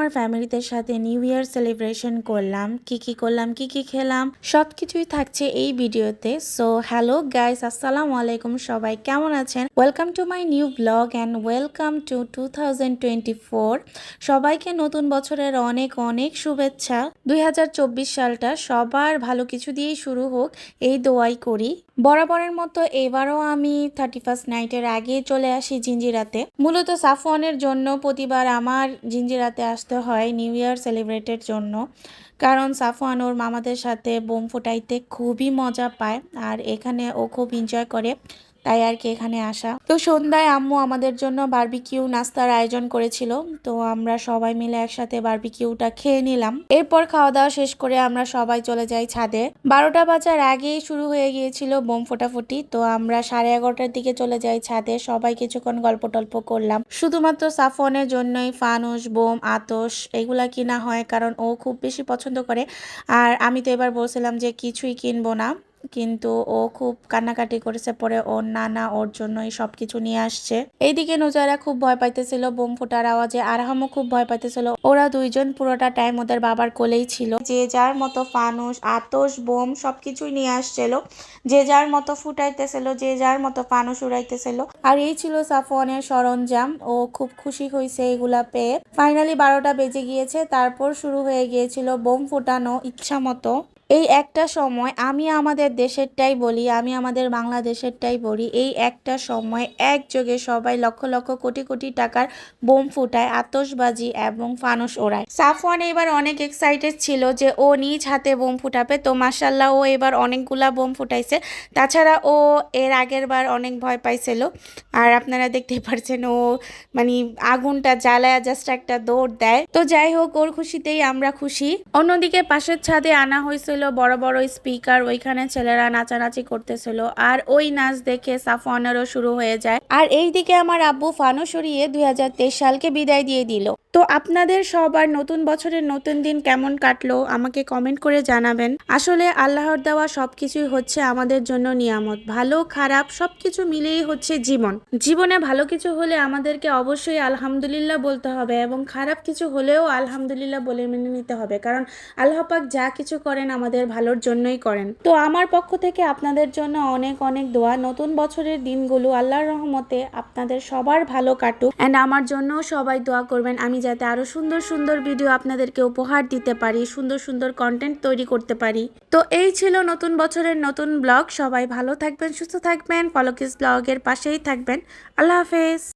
আমার ফ্যামিলিদের সাথে new year celebration করলাম, কি কি করলাম, কি কি খেলাম সব কিছুই থাকছে এই ভিডিওতে। সো হ্যালো গাইস আসসালামু আলাইকুম সবাই, কেমন আছেন? Welcome to my new blog and welcome to to সবাইকে নতুন বছরের অনেক অনেক শুভেচ্ছা। দুই হাজার চব্বিশ সালটা সবার ভালো কিছু দিয়েই শুরু হোক, এই দোয়াই করি। বরাবরের মতো এবারও আমি থার্টি ফার্স্ট নাইটের আগে চলে আসি জিঞ্জিরাতে। মূলত সাফওয়ানের জন্য প্রতিবার আমার জিঞ্জিরাতে আসতে হয় নিউ ইয়ার সেলিব্রেটের জন্য। কারণ সাফওয়ান ওর মামাদের সাথে বোম ফোটাইতে খুবই মজা পায় আর এখানে ও খুব এনজয় করে। তাই আর কি এখানে আসা। তো সন্ধ্যায় আম্মু আমাদের জন্য বারবিকিউ নাস্তার আয়োজন করেছিল। তো আমরা সবাই মিলে একসাথে বারবিকিউটা খেয়ে নিলাম। এরপর খাওয়া দাওয়া শেষ করে আমরা সবাই চলে যাই ছাদে। বারোটা বাজার আগেই শুরু হয়ে গিয়েছিল বোম ফোটাফুটি। তো আমরা সাড়ে এগারোটার দিকে চলে যাই ছাদে। সবাই কিছুক্ষণ গল্প টল্প করলাম। শুধুমাত্র সাফনের জন্যই ফানুস, বোম, আতস এগুলা কিনা হয়, কারণ ও খুব বেশি পছন্দ করে। আর আমি তো এবার বলছিলাম যে কিছুই কিনবো না। কিন্তু ও খুব কান্নাকাটি করেছে, পরে ওর নানা ওর জন্যই সবকিছু নিয়ে আসছে। এইদিকে নোজারা খুব ভয় পাইতেছিল, বোম ফোটার আওয়াজে আরহামও খুব ভয় পাইতেছিল। ওরা দুইজন পুরোটা টাইম ওদের বাবার কোলেই ছিল। যে যার মতো ফানুস আতস বোম সবকিছুই নিয়ে আসছিল। যে যার মতো ফুটাইতেছিল, যে যার মতো ফানুস উড়াইতেছিল। আর এই ছিল সাফওয়ানের সরঞ্জাম। ও খুব খুশি হয়েছে এগুলা পেয়ে। ফাইনালি বারোটা বেজে গিয়েছে, তারপর শুরু হয়ে গিয়েছিল বোম ফোটানো ইচ্ছা মতো। এই একটা সময় আমি আমাদের দেশেরটাই বলি, আমি আমাদের বাংলাদেশেরটাই বলি, এই একটা সময় একযোগে সবাই লক্ষ লক্ষ কোটি কোটি টাকার বোম ফুটায় আতসবাজি এবং ফানুস ওড়ায়। সাফওয়ান এবার অনেক এক্সাইটেড ছিল যে ও নিজ হাতে বোম ফুটাবে, তো মাসাল্লাহ ও এবার অনেকগুলা বোম ফুটাইছে। তাছাড়া ও এর আগের বার অনেক ভয় পাইছিল। আর আপনারা দেখতে পারছেন ও মানে আগুনটা জ্বালায় জাস্ট একটা দৌড় দেয়। তো যাই হোক, ওর খুশিতেই আমরা খুশি। অন্যদিকে পাশের ছাদে আনা হয়েছিল বড় বড় স্পিকার ওইখানে ছেলেরা নাচানাচি করতেছিল। আর ওই নাচ দেখে সাফওয়ানেরও শুরু হয়ে যায়। আর এই দিকে আমার আব্বু ফানো সরিয়ে দুই হাজার তেইশ সালকে বিদায় দিয়ে দিল। তো আপনাদের সবার নতুন বছরের নতুন দিন কেমন কাটলো? আমাকে কমেন্ট করে জানাবেন। আসলে আল্লাহর দেওয়া সবকিছুই হচ্ছে আমাদের জন্য নিয়ামত। ভালো, খারাপ, সবকিছু মিলেই হচ্ছে জীবন। জীবনে ভালো কিছু হলে আমাদেরকে অবশ্যই আলহামদুলিল্লাহ বলতে হবে এবং খারাপ কিছু হলেও আলহামদুলিল্লাহ বলে মেনে নিতে হবে। কারণ আল্লাহ পাক যা কিছু করেন আমাদের ভালোর জন্যই করেন। তো আমার পক্ষ থেকে আপনাদের জন্য অনেক অনেক দোয়া। নতুন বছরের দিনগুলো আল্লাহর রহমতে আপনাদের সবার ভালো কাটুক। অ্যান্ড আমার জন্য সবাই দোয়া করবেন। আমি যাতে আরও সুন্দর সুন্দর ভিডিও আপনাদেরকে উপহার দিতে পারি, সুন্দর সুন্দর কন্টেন্ট তৈরি করতে পারি। তো এই ছিল নতুন বছরের নতুন ব্লগ সবাই ভালো থাকবেন, সুস্থ থাকবেন। ফলকিস ব্লগের পাশেই থাকবেন। আল্লাহ হাফেজ।